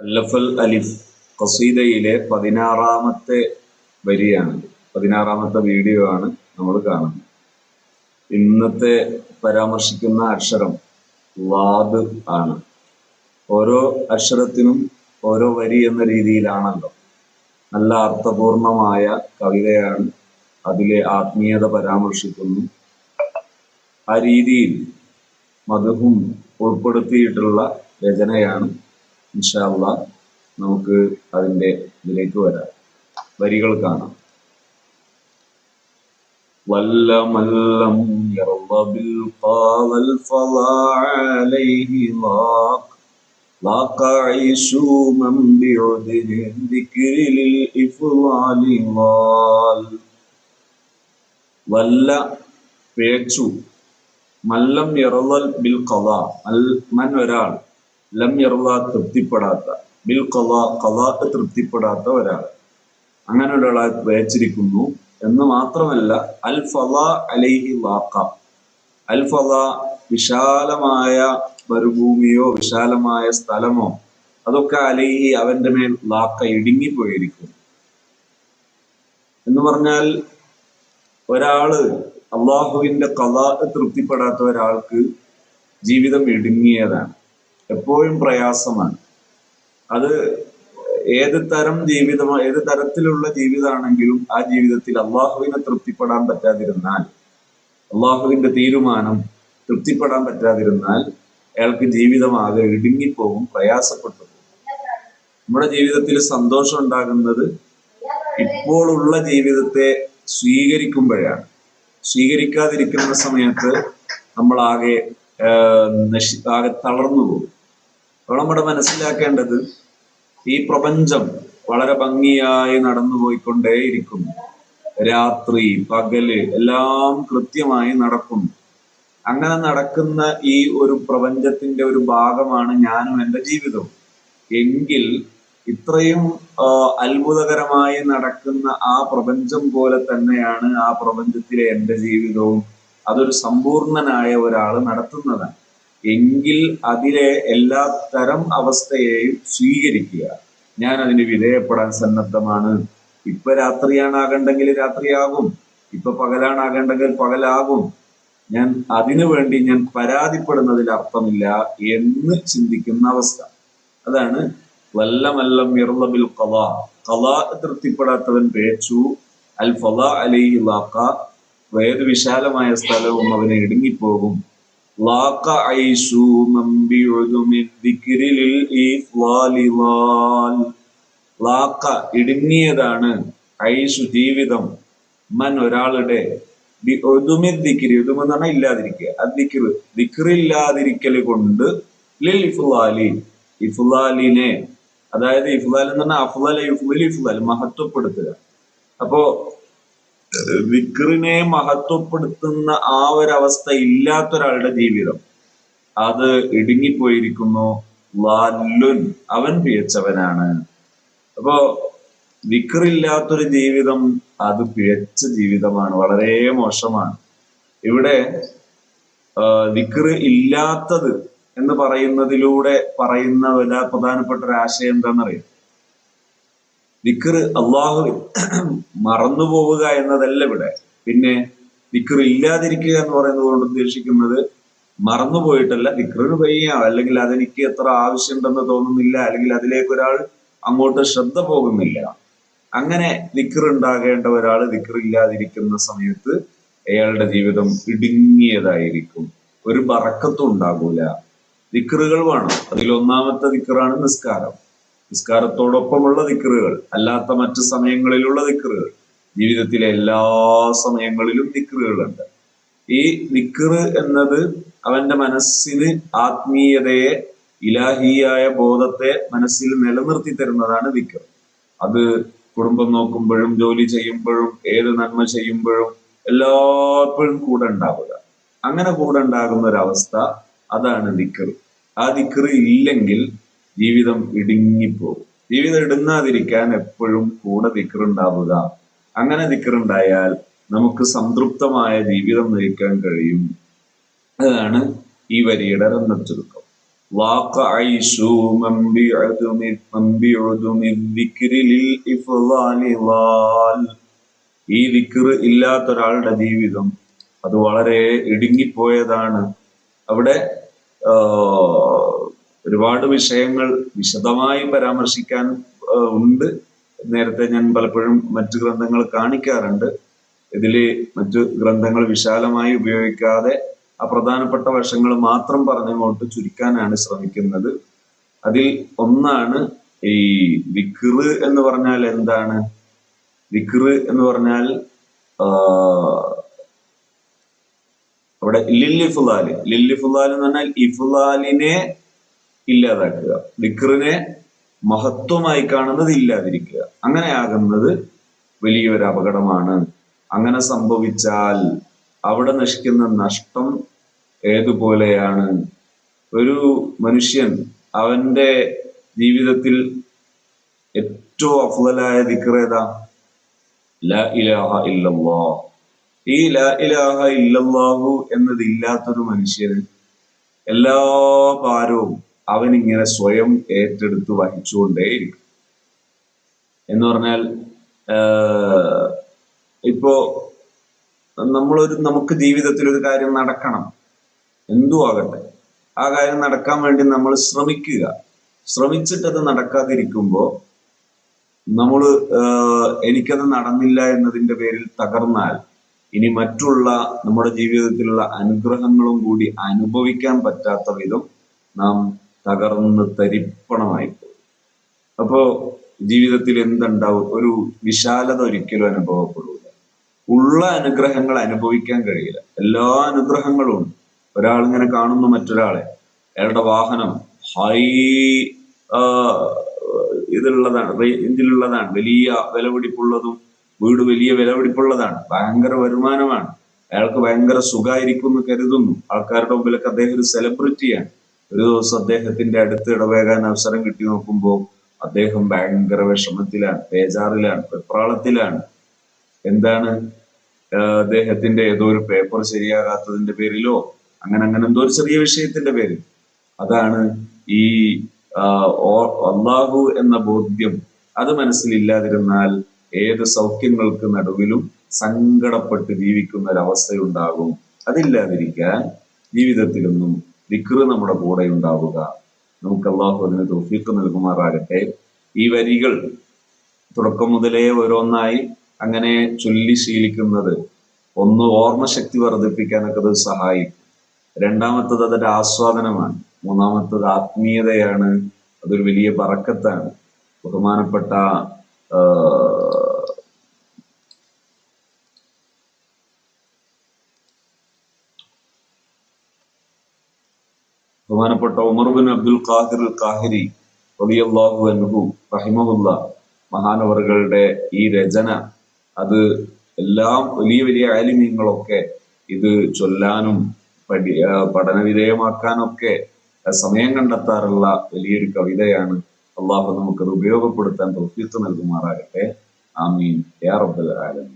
അല്ലഫൽ അലിഫ് ഖസീദയിലെ പതിനാറാമത്തെ വരിയാണ്. പതിനാറാമത്തെ വീഡിയോ ആണ് നമ്മൾ കാണുന്നത്. ഇന്നത്തെ പരാമർശിക്കുന്ന അക്ഷരം വാദ് ആണ്. ഓരോ അക്ഷരത്തിനും ഓരോ വരി എന്ന രീതിയിലാണല്ലോ. നല്ല അർത്ഥപൂർണമായ കവിതയാണ് അതിലെ ആത്മീയത പരാമർശിക്കുന്നു. ആ രീതിയിൽ മധുഹും ഉൾപ്പെടുത്തിയിട്ടുള്ള രചനയാണ് ഇൻഷാല്ല നമുക്ക് അതിൻ്റെ ഇതിലേക്ക് വരാം വരികൾ കാണാം വല്ല മല്ലം يرضى بالقى والفضاء عليه لاق لاق عيش من بعدن الذكر للإفضال ضال വല്ല പേച്ചു മല്ലം യറലൽ ബിൽ കഥ മൻ ഒരാൾ ലം യറല തൃപ്തിപ്പെടാത്ത ബിൽ കഥ കൊലാക്ക് തൃപ്തിപ്പെടാത്ത ഒരാൾ അങ്ങനെ ഒരാളെ വേച്ചിരിക്കുന്നു എന്ന് മാത്രമല്ല അൽ ഫല അലൈഹി വാക്ക. അൽ ഫല വിശാലമായ മരുഭൂമിയോ വിശാലമായ സ്ഥലമോ അതൊക്കെ അലൈഹി അവന്റെ മേൽ ലാക്ക ഇടുങ്ങിപ്പോയിരിക്കും എന്ന് പറഞ്ഞാൽ ഒരാൾ അള്ളാഹുവിന്റെ കഥ തൃപ്തിപ്പെടാത്ത ഒരാൾക്ക് ജീവിതം ഇടുങ്ങിയതാണ്. എപ്പോഴും പ്രയാസമാണ്. അത് ഏത് തരം ജീവിതം ഏത് തരത്തിലുള്ള ജീവിതമാണെങ്കിലും ആ ജീവിതത്തിൽ അള്ളാഹുവിനെ തൃപ്തിപ്പെടാൻ പറ്റാതിരുന്നാൽ അള്ളാഹുവിന്റെ തീരുമാനം തൃപ്തിപ്പെടാൻ പറ്റാതിരുന്നാൽ അയാൾക്ക് ജീവിതമാകെ ഇടുങ്ങിപ്പോകും പ്രയാസപ്പെട്ടു പോകും. നമ്മുടെ ജീവിതത്തിൽ സന്തോഷം ഉണ്ടാകുന്നത് ഇപ്പോഴുള്ള ജീവിതത്തെ സ്വീകരിക്കുമ്പോഴാണ്. സ്വീകരിക്കാതിരിക്കുന്ന സമയത്ത് നമ്മളാകെ നശി ആകെ തളർന്നു പോകും. അപ്പോൾ നമ്മുടെ മനസ്സിലാക്കേണ്ടത് ഈ പ്രപഞ്ചം വളരെ ഭംഗിയായി നടന്നു പോയിക്കൊണ്ടേയിരിക്കുന്നു. രാത്രി പകൽ എല്ലാം കൃത്യമായി നടക്കുന്നു. അങ്ങനെ നടക്കുന്ന ഈ ഒരു പ്രപഞ്ചത്തിന്റെ ഒരു ഭാഗമാണ് ഞാനും എന്റെ ജീവിതവും. എങ്കിൽ ഇത്രയും അത്ഭുതകരമായി നടക്കുന്ന ആ പ്രപഞ്ചം പോലെ തന്നെയാണ് ആ പ്രപഞ്ചത്തിലെ എന്റെ ജീവിതവും. അതൊരു സമ്പൂർണനായ ഒരാൾ നടത്തുന്നതാണ്. എങ്കിൽ അതിലെ എല്ലാ തരം അവസ്ഥയെയും സ്വീകരിക്കുക. ഞാൻ അതിന് വിധേയപ്പെടാൻ സന്നദ്ധമാണ്. ഇപ്പൊ രാത്രിയാണാകണ്ടെങ്കിൽ രാത്രിയാകും. ഇപ്പൊ പകലാണാകണ്ടെങ്കിൽ പകലാകും. ഞാൻ അതിനു വേണ്ടി ഞാൻ പരാതിപ്പെടുന്നതിൽ അർത്ഥമില്ല എന്ന് ചിന്തിക്കുന്ന അവസ്ഥ. അതാണ് വല്ലമല്ലം ഇർലബിൽ കലാ കലാ തൃപ്തിപ്പെടാത്തവൻ പേച്ചു. അൽ ഫല അലൈഹി ലാക്ക ഏത് വിശാലമായ സ്ഥലവും അവന് ഇടുങ്ങിപ്പോകും. ഇടുങ്ങിയതാണ് ഐസു ജീവിതം. മൻ ഒരാളുടെ ദിക്കിരി ഒതുമെന്ന് പറഞ്ഞാൽ ഇല്ലാതിരിക്കുക. അദ്ദിക്കിറ് ദിക്കറില്ലാതിരിക്കൽ കൊണ്ട് ലിൽ ഇഫുലാലി. ഇഫുലാലിനെ അതായത് ഇഫുലാൽ എന്ന് പറഞ്ഞാൽ അഫുലാൽ ഇഫുലി ഇഫുലാൽ മഹത്വപ്പെടുത്തുക. അപ്പോ വിക്റിനെ മഹത്വപ്പെടുത്തുന്ന ആ ഒരവസ്ഥ ഇല്ലാത്ത ഒരാളുടെ ജീവിതം. അത് ഇടുങ്ങിപ്പോയിരിക്കുന്നു. വാല്ലുൻ അവൻ പിഴച്ചവനാണ്. അപ്പോ വിക്റില്ലാത്തൊരു ജീവിതം അത് പിഴച്ച ജീവിതമാണ്. വളരെ മോശമാണ്. ഇവിടെ വിക്റ് ഇല്ലാത്തത് എന്ന് പറയുന്നതിലൂടെ പറയുന്ന വല്ല പ്രധാനപ്പെട്ട ഒരു ആശയം എന്താണെന്നറിയാം വിക്ർ അള്ളാഹു മറന്നുപോവുക എന്നതല്ല ഇവിടെ. പിന്നെ ദിക്കർ ഇല്ലാതിരിക്കുക എന്ന് പറയുന്നത് കൊണ്ട് ഉദ്ദേശിക്കുന്നത് മറന്നുപോയിട്ടല്ല ദിക്കറിന് പയ്യ അല്ലെങ്കിൽ അതെനിക്ക് എത്ര ആവശ്യമുണ്ടെന്ന് തോന്നുന്നില്ല. അല്ലെങ്കിൽ അതിലേക്ക് ഒരാൾ അങ്ങോട്ട് ശ്രദ്ധ പോകുന്നില്ല. അങ്ങനെ ദിക്കർ ഉണ്ടാകേണ്ട ഒരാൾ ദിക്കർ ഇല്ലാതിരിക്കുന്ന സമയത്ത് അയാളുടെ ജീവിതം ഇടുങ്ങിയതായിരിക്കും. ഒരു ബറക്കത്തും ഉണ്ടാകൂല. ദിക്കറുകൾ വേണം. അതിൽ ഒന്നാമത്തെ ദിക്കറാണ് നിസ്കാരം. നിസ്കാരത്തോടൊപ്പമുള്ള ദിക്കറുകൾ അല്ലാത്ത മറ്റു സമയങ്ങളിലുള്ള ദിക്കറുകൾ ജീവിതത്തിലെ എല്ലാ സമയങ്ങളിലും ദിക്കറുകളുണ്ട് ഈ ദിക്കറ് എന്നത് അവന്റെ മനസ്സിന് ആത്മീയതയെ ഇലാഹിയായ ബോധത്തെ മനസ്സിൽ നിലനിർത്തി തരുന്നതാണ് ദിക്കർ അത് കുടുംബം നോക്കുമ്പോഴും ജോലി ചെയ്യുമ്പോഴും ഏത് നന്മ ചെയ്യുമ്പോഴും എല്ലാപ്പോഴും കൂടെ ഉണ്ടാവുക. അങ്ങനെ കൂടെ ഉണ്ടാകുന്ന ഒരവസ്ഥ അതാണ് ദിക്കർ ആ ദിക്കർ ഇല്ലെങ്കിൽ ജീവിതം ഇടുങ്ങിപ്പോകും. ജീവിതം ഇടുന്നാതിരിക്കാൻ എപ്പോഴും കൂടെ ദിക്കറുണ്ടാവുക അങ്ങനെ ദിക്കറുണ്ടായാൽ നമുക്ക് സംതൃപ്തമായ ജീവിതം നയിക്കാൻ കഴിയും. അതാണ് ഈ വരിയുടെ രംഗം ചുരുക്കം ഈ ദിക്കർ ഇല്ലാത്ത ഒരാളുടെ ജീവിതം അത് വളരെ ഇടുങ്ങിപ്പോയതാണ്. അവിടെ ഒരുപാട് വിഷയങ്ങൾ വിശദമായി പരാമർശിക്കാൻ ഉണ്ട്. നേരത്തെ ഞാൻ പലപ്പോഴും മറ്റു ഗ്രന്ഥങ്ങൾ കാണിക്കാറുണ്ട്. ഇതിൽ മറ്റു ഗ്രന്ഥങ്ങൾ വിശാലമായി ഉപയോഗിക്കാതെ ആ പ്രധാനപ്പെട്ട വശങ്ങൾ മാത്രം പറഞ്ഞങ്ങോട്ട് ചുരുക്കാനാണ് ശ്രമിക്കുന്നത്. അതിൽ ഒന്നാണ് ഈ വിക്റ് എന്ന് പറഞ്ഞാൽ എന്താണ്? വിക്റ് എന്ന് പറഞ്ഞാൽ അവിടെ ലില്ലിഫുലാൽ ലില്ലിഫുലാൽ എന്ന് പറഞ്ഞാൽ ഇഫുലാലിനെ ഇല്ലാതാക്കുക. ദിക്റിനെ മഹത്വമായി കാണുന്നത് ഇല്ലാതിരിക്കുക. അങ്ങനെ ആകുന്നത് വലിയൊരു അപകടമാണ്. അങ്ങനെ സംഭവിച്ചാൽ അവിടെ നശിക്കുന്ന നഷ്ടം ഏതുപോലെയാണ്? ഒരു മനുഷ്യൻ അവന്റെ ജീവിതത്തിൽ ഏറ്റവും അഫലായ ദിക്റേതാ ല ഇലാഹ ഇല്ലല്ലാ ഈ ല ഇലാഹ ഇല്ലല്ലാഹു എന്നത് ഇല്ലാത്തൊരു മനുഷ്യന് എല്ലാ ഭാരവും അവനിങ്ങനെ സ്വയം ഏറ്റെടുത്ത് വഹിച്ചുകൊണ്ടേയിരിക്കും. എന്ന് പറഞ്ഞാൽ ഇപ്പോ നമ്മളൊരു നമുക്ക് ജീവിതത്തിൽ ഒരു കാര്യം നടക്കണം. എന്തു ആകട്ടെ. ആ കാര്യം നടക്കാൻ വേണ്ടി നമ്മൾ ശ്രമിക്കുക. ശ്രമിച്ചിട്ടത് നടക്കാതിരിക്കുമ്പോൾ നമ്മൾ എനിക്കത് നടന്നില്ല എന്നതിന്റെ പേരിൽ തകർന്നാൽ ഇനി മറ്റുള്ള നമ്മുടെ ജീവിതത്തിലുള്ള അനുഗ്രഹങ്ങളും കൂടി അനുഭവിക്കാൻ പറ്റാത്ത വിധം നാം തകർന്ന് തരിപ്പണമായി അപ്പോ ജീവിതത്തിൽ എന്തുണ്ടാവും? ഒരു വിശാലത ഒരിക്കലും അനുഭവപ്പെടില്ല ഉള്ള അനുഗ്രഹങ്ങൾ അനുഭവിക്കാൻ കഴിയില്ല. എല്ലാ അനുഗ്രഹങ്ങളും ഉണ്ട് ഒരാൾ ഇങ്ങനെ കാണുന്നു മറ്റൊരാളെ. അയാളുടെ വാഹനം ഹൈ ഇതുള്ളതാണ് റേഞ്ചിലുള്ളതാണ് വലിയ വിലപിടിപ്പുള്ളതും വീട് വലിയ വിലപിടിപ്പുള്ളതാണ്. ഭയങ്കര വരുമാനമാണ്. അയാൾക്ക് ഭയങ്കര സുഖമായിരിക്കും എന്ന് കരുതുന്നു. ആൾക്കാരുടെ മുമ്പിലൊക്കെ അദ്ദേഹം ഒരു സെലിബ്രിറ്റിയാണ് ഒരു ദിവസം അദ്ദേഹത്തിന്റെ അടുത്ത് ഇടപഴകാൻ അവസരം കിട്ടി നോക്കുമ്പോൾ അദ്ദേഹം ഭയങ്കര വിഷമത്തിലാണ് ബേജാറിലാണ് വെപ്രാളത്തിലാണ്. എന്താണ്? അദ്ദേഹത്തിന്റെ ഏതോ ഒരു പേപ്പർ ശരിയാകാത്തതിന്റെ പേരിലോ അങ്ങനെ അങ്ങനെ എന്തോ ഒരു ചെറിയ വിഷയത്തിന്റെ പേരിൽ. അതാണ് ഈ അള്ളാഹു എന്ന ബോധ്യം. അത് മനസ്സിലില്ലാതിരുന്നാൽ ഏത് സൗഖ്യങ്ങൾക്ക് നടുവിലും സങ്കടപ്പെട്ട് ജീവിക്കുന്ന ഒരവസ്ഥയുണ്ടാകും. അതില്ലാതിരിക്കാൻ ജീവിതത്തിലൊന്നും വിക്റ് നമ്മുടെ കൂടെ ഉണ്ടാവുക. നമുക്ക് അള്ളാഹു അതിന് തൗഫീഖ് നൽകുമാറാകട്ടെ. ഈ വരികൾ തുടക്കം മുതലേ ഓരോന്നായി അങ്ങനെ ചൊല്ലി ശീലിക്കുന്നത് ഒന്ന് ഓർമ്മശക്തി വർദ്ധിപ്പിക്കാനൊക്കെ അത് സഹായിക്കും. രണ്ടാമത്തത് അതൊരു ആസ്വാദനമാണ്. മൂന്നാമത്തത് ആത്മീയതയാണ്. അതൊരു വലിയ പറക്കത്താണ്. ബഹുമാനപ്പെട്ട ബഹുമാനപ്പെട്ട ഉമർബിൻ അബ്ദുൽ ഖാഹിർ ഖാഹിരി റളിയല്ലാഹു അൻഹു റഹിമഹുല്ല മഹാനവറുകളുടെ ഈ രചന. അത് എല്ലാം വലിയ വലിയ ആലിമ്യങ്ങളൊക്കെ ഇത് ചൊല്ലാനും പഠി പഠന സമയം കണ്ടെത്താറുള്ള വലിയൊരു കവിതയാണ്. അള്ളാഹു നമുക്കത് ഉപയോഗപ്പെടുത്താൻ തൊഫീത്ത് നൽകുമാറാകട്ടെ. ആമീൻ. യാ റബ്ബൽ ആലമീൻ.